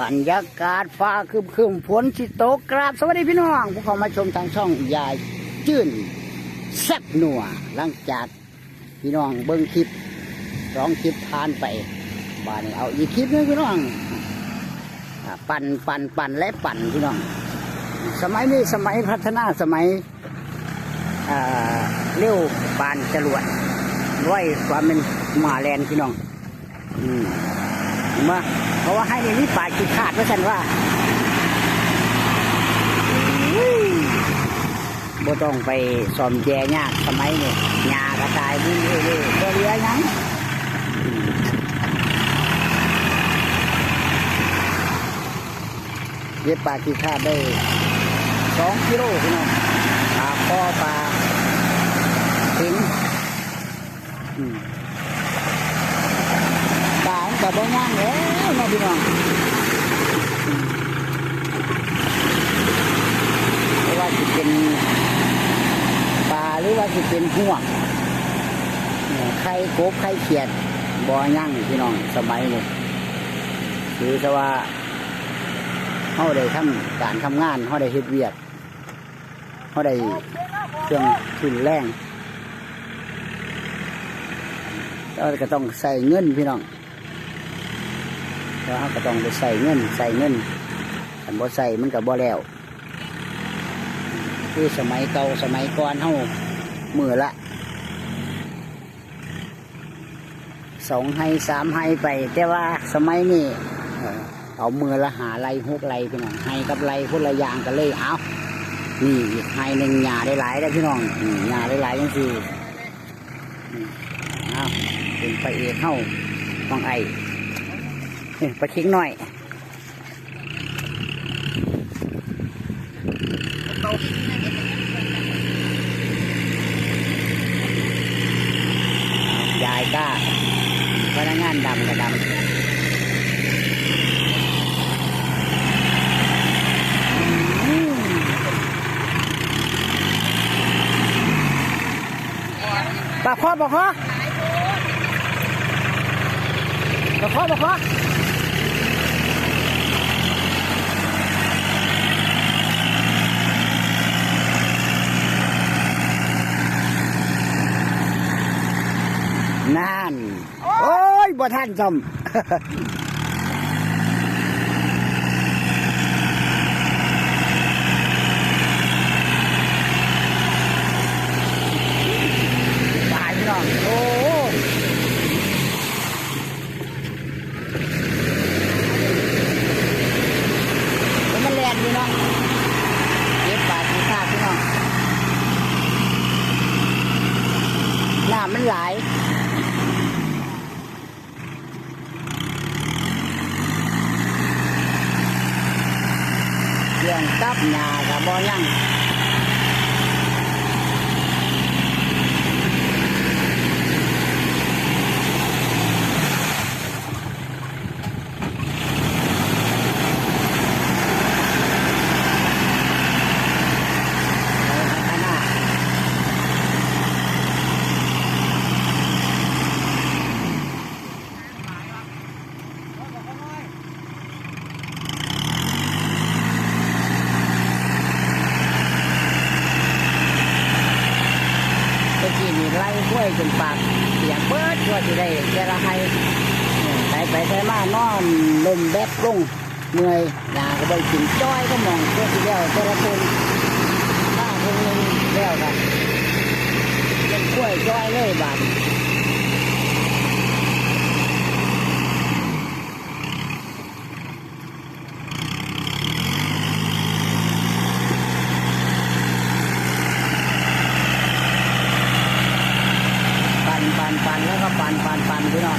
บรรยากาศฟ้าคืมคืมฝนสิตกกราบ สวัสดีพี่น้องผู้เข้ามาชมทางช่องยายจื้นแซ่บหนัวหลังจากพี่น้องเบิ้งคลิปร้องคลิปผ่านไปบ้านเอาอีกคลิปนึงพี่น้องอ่าปั่นปั่นปั่นและปั่นพี่น้อง สมัยนี้สมัยพัฒนาสมัยอ่าเร็วปานจรวดร้อยความเป็นมาแลนพี่น้อง อืม มาเพราะว่าให้ในนี้ป่าจิตขาดว่าะฉันว่าบ่ต้องไปซ่อมแจยากสมัยนี้ยากระตายบุ้งเรื่อยๆก็เลือยังอืมเย็บป่าจิตขาดได้สองกิโลพี่น้องปลาคอปลาถิงอืม ปลามันกับบ่ย่างแล้วนาะพี่น้องไม่ว่าจะเป็นปลาหรือว่าจะเป็นห่วงเนี่ยไข่กบไข่เขียดบ่ย่างพี่น้องสมัยนี้คือแต่ว่าเขาได้ทำการทำงานเขาได้เฮ็ดเวียกเขาได้เครื่องทุนแรงแล้วก็ต้องใส่เงินพี่น้อง แล้วเราก็ต้องไปใส่เงินใส่เงินคันบ่ใส่มันก็บ่แล้ว คือสมัยเก่าสมัยก่อนเฮามือละสองให้สามให้ไป แต่ว่าสมัยนี้เอามือละหาไรหกไรพี่น้องให้กับไรคนละยางกันเลยเอานี่ให้หนึ่งหยาได้หลายได้พี่น้องหยาได้หลายยังสี่เอาเป็นพระเอกเฮาต้องไอ ปลาคิงหน่อยยายก้าพนักงานดำกับดำปลาคอปลาคอปลาคอปลาคอ นั่น โอ้ยบ่ท่านจำตายพี่น้อง โอ้แล้วมันแลนพี่น้องเก็บปลาที่ท่าพี่น้องน้ำมันไหลาย เรื่องกับหญ้ากับบ่ยังไปข้างหน้าตะกี้นี่ไขึ้นปากเสียงเบิดตัวที่ได้แต่ละให้ไปไปไปมานอนลมแบกลงเมื่อยอยากก็ไปกินจ้อยก็มองเพื่อที่เดียวแต่ละคนบ้าคนนึงแล้วกันเป็นกล้วยจ้อยเลยบาด ปั่นปั่นปั่นแล้วก็ปั่นปั่นปั่นพี่น้อง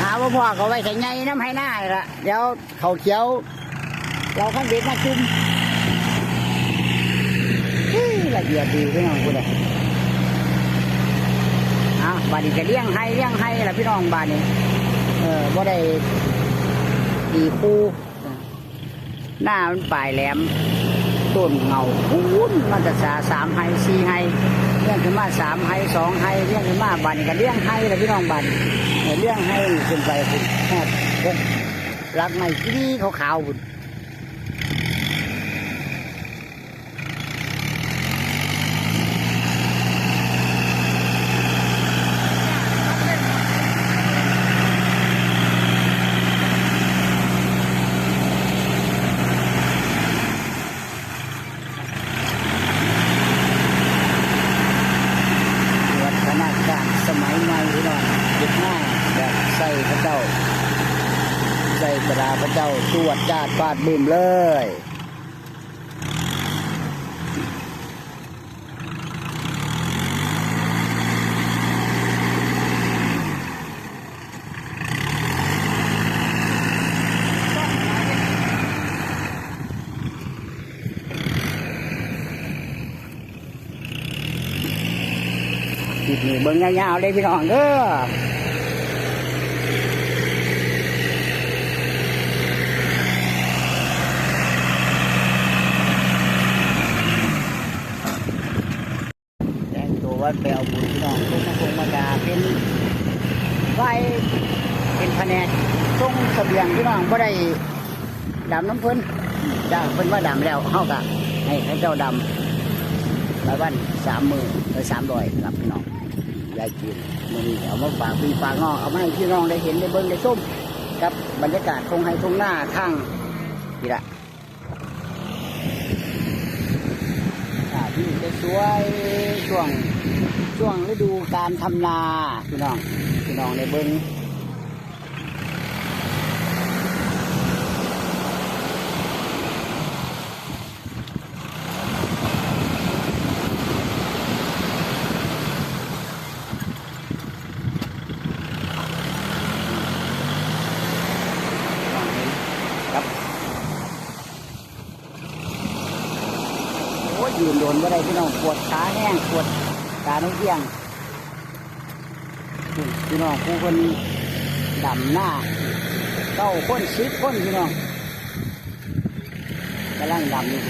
หาว่า พ่อเขาไว้ใส่ไงน้ำให้หน้าลยละเดี๋ยวเขาเขียว เราขั้นเด็กมาจุ่มอื้อละเอียดดีพี่น้องกูเลยอะบาดนี้จะเลี้ยงให้เลี้ยงให้ล่ะพี่น้องบาดนี้ เออบ่ได้ตีคู่หน้ามันปลายแหลม ต้นเงาคูนมันจะสาสามไฮสี่ไฮเลี้ยงขึ้นมาสามไฮสองไฮเลี้ยงขึ้นมาบันกับเลี้ยงไฮแล้วพี่น้องบัดเนี่ยเลี้ยงไฮขึ้นไปคุณแค่พกรักไม่ที่ขาวๆคุณ วัฒนการสมัยใหม่พี่น้องยึดหน้าแบบใส่พระเจ้า ใส่กระดาษ พระเจ้าตรวจจาดฟาดบึมเลยนี่เบิ่งยาวๆเลยพี่น้องเด้อแต่งตัวว่าไปเอาบุญพี่น้องทุกมาคงมาดาเป็นไฟเป็นแผนก ส่งเสบียงพี่น้องบ่ได้ดำน้ำเพิ่นจ้าเพิ่นว่าดำแล้วเฮากะให้ให้เจ้าดำรายวันสามมือเออสามร้อยครับพี่น้องยายจีนมือนี้เอามาฝากพี่ฝากน้องเอามาให้พี่น้องได้เห็นได้เบิ่งได้ส้มกับบรรยากาศทงไฮทงหน้าข้างนี่ละอ่าที่จะสวยช่วงช่วงฤดูการทำนาพี่น้องพี่น้องได้เบิ่งครับโอ้ยยืนโดนบ่ได้พี่น้อง ปวดขาแห้งปวดตาโน้เที่ยงพี่น้องผู้คนดำหน้าเก้าคนสิบคนพี่น้องกำลังดำอยู่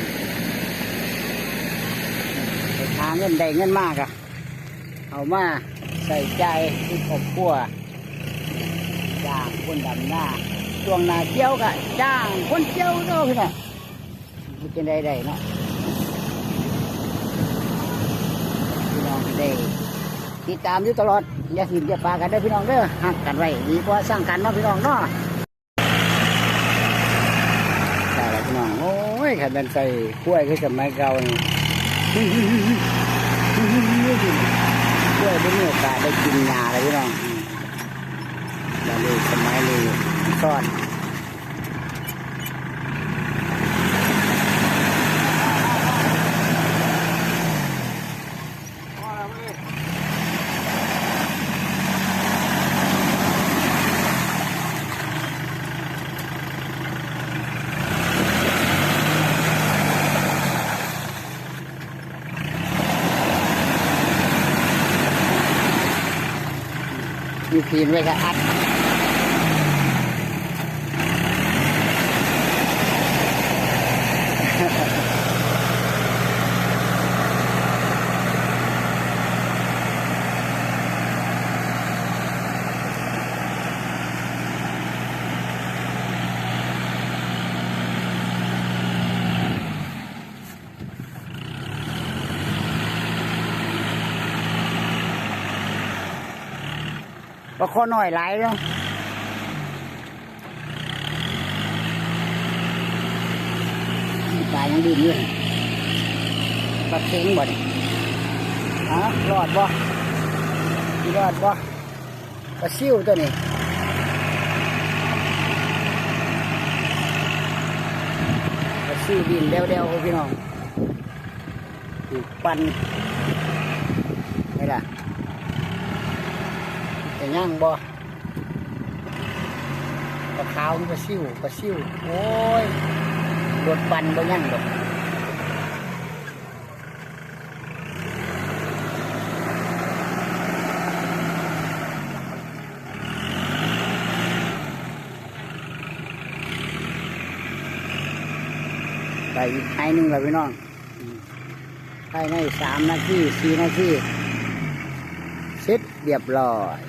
หาเงินได้เงินมากอะเอามาใส่ใจที่ครอบครัวจ้างคนดำหน้าช่วงหนาเกี่ยวกะจ้างคนเกี่ยวเนาะพี่น้องมันจะได้ได้เนาะ พี่น้อง ได้ติดตามอยู่ตลอดอย่าหินอย่าปากันเด้พี่น้องเด้อหักกันไว้ดีกว่าสร้างกันเนาะพี่น้องเนาะได้แล้วพี่น้องโอ้ยขันเป็นใส่กล้วยคือสมัยเก่านี่กล้วยได้มีโอกาสได้กินยาเลยพี่น้องอืมแล้วเลยสมัยเลยซ่อน มีพีนไว้ค่ะอัด ปลาคอหน่อยหลายเนาะปลายังดิ้นอยู่ปลาเค็งบ่เนี่ยฮะรอดบ่รอดบ่ปลาซิ่วตัวนี้ปลาซิ่วดินเดวๆพี่น้องปั่นนี่ล่ะ แต่ย่างบ่ปลาขาวนี่ปลาซิวปลาซิวโอ้ยรถปันบ่ย่างดอกไปอีกไอ้หนึ่งแล้วพี่น้องอืมภายในสามนาทีสี่นาทีเสร็จเรียบร้อย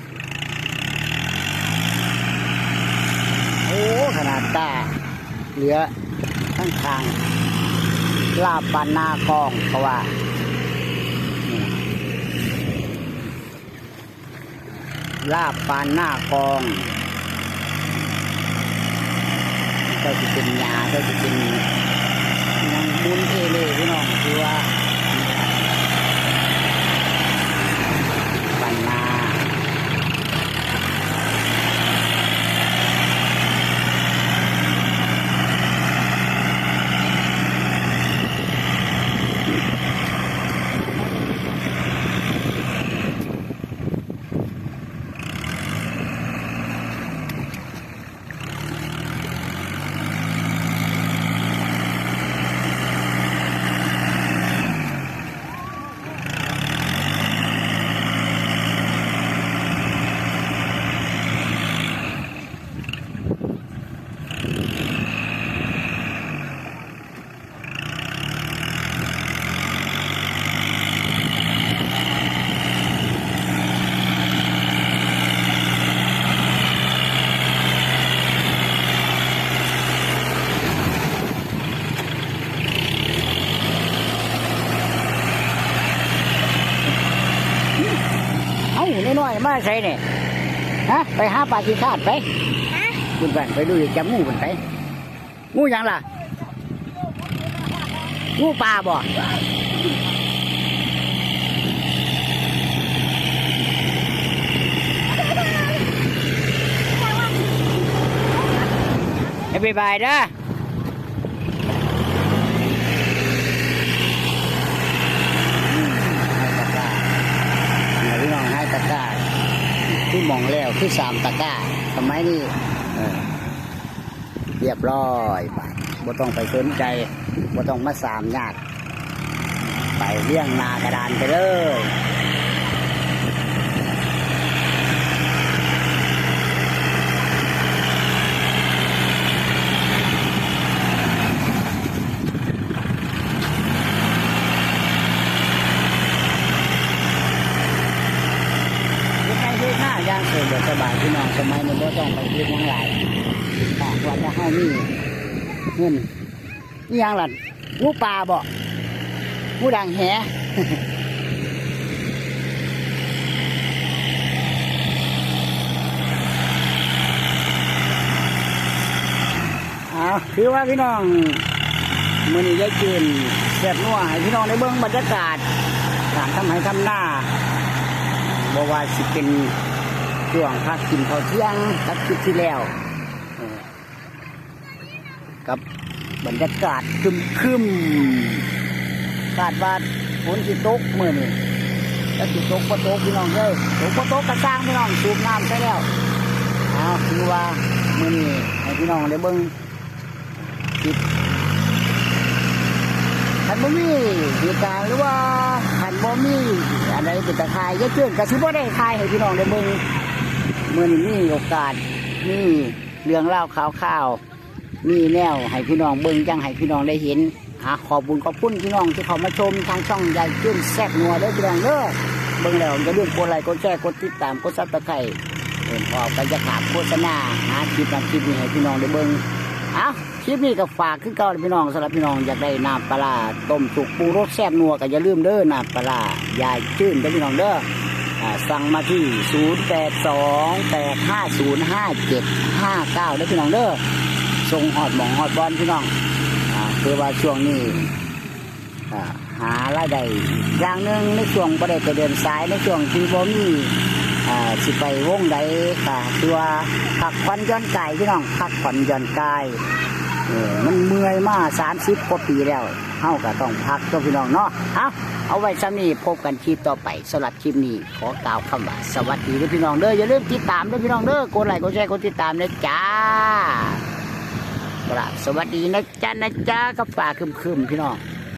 โอ้ ขนาดตา เหลือข้างทางลาบปานนากองเพราะว่าลาบปานหน้ากองก็จะเป็นยาก็จะเป็นนางบุญเอเล่พี่น้องคือว่า เอ้าน้อยๆมาใส่เนี่ยฮะไปหาปลาที่คาดไปคุณแฟนไปดูดิจับงูมันไปงูหยังล่ะงูปลาบ่ให้บายบายเด้อให้ตะกร้าให้พี่น้องให้ตะกร้าที่ ที่สามตะกร้าสมัยนี้เรียบร้อยไปบ่ต้องไปสนใจบ่ต้องมาสามญาติไปเลี้ยงนากระดานไปเลย ยังไงที่หน้าย่างเสดสบาย พี่น้องสมัยนี้บ่ต้องไปเรียนยังหลายปากว่าจะเฮามีเงินนี่ยังล่ะงูปลาบ่งูดังแหเอาถือว่าพี่น้องมือนี้ยายจืนแซ่บนัวให้พี่น้องได้เบิ่งบรรยากาศการทำให้ทำหน้าบอกว่าสิเป็น ช่วงพักกินข้าวเที่ยงกับคลิปที่แล้วกับบรรยากาศคึมคึมๆคาดว่าฝนสิตกเมื่อนี่แล้วสิตกก็ตกพี่น้องเลยตกก็ตกกระสร้างพี่น้องสูบน้ำใช่แล้วเอาคือว่ามื่อนี้ให้พี่น้องได้เบิ่งคลิปขันบ่มีเหตุการณ์หรือว่าขันบ่มีอะไรเป็นตะคายยายเจือนกระซิบบ่ได้คายให้พี่น้องได้เบิ่ง เมื่อนี้มีโอกาสมีเรื่องเล่าข่าวข่าวมีแนวให้พี่น้องเบิ่งจังให้พี่น้องได้เห็นหาขอบบุญขอบคุณพี่น้องที่เขามาชมทางช่องยายเจือนแซ่บนัวเด้อพี่น้องเด้อเบิ่งแล้วอย่าลืมกดไลค์กดแชร์กดติดตามกดซับสไครต์เดินพอไปจะขาดโฆษณาหาคลิปนั้นคลิปนี้ให้พี่น้องได้เบิ่งเอาคลิปนี้ก็ฝากขึ้นเก่าพี่น้องสำหรับพี่น้องอยากได้น้ำปลาต้มสุกปูรสแซ่บนัวก็อย่าลืมเด้อน้ำปลาร้ายายจื้นเด้อพี่น้องเด้อ สั่งมาที่ 0 8 2 8 5 0 5 7 5 9เด้พี่น้องเด้อส่งหอดหมองหอดบอลพี่น้องอ่าคือว่าช่วงนี้อ่าหารายได้อย่างหนึ่งในช่วงประเด็ไปเดินสายในช่วงที่บ่มีอ่าสิไปวงใดค่ะคือว่าพักผ่อนย่อนกายพี่น้องพักผ่อนย่อนกาย เออมันเมื่อยมาสามสิบกว่าปีแล้วเฮาก็ต้องพักตัวพี่น้องเนาะเอาเอาไว้ซ้ำนี้พบกันคลิปต่อไปสำหรับคลิปนี้ขอกล่าวคำว่าสวัสดีเด้อพี่น้องเด้ออย่าลืมติดตามเด้อพี่น้องเด้อกดไลค์กดแชร์กดติดตามนะจ้ากรับสวัสดีนะจ๊ะนะจ๊ะกับฝ่าคึมๆพี่น้อง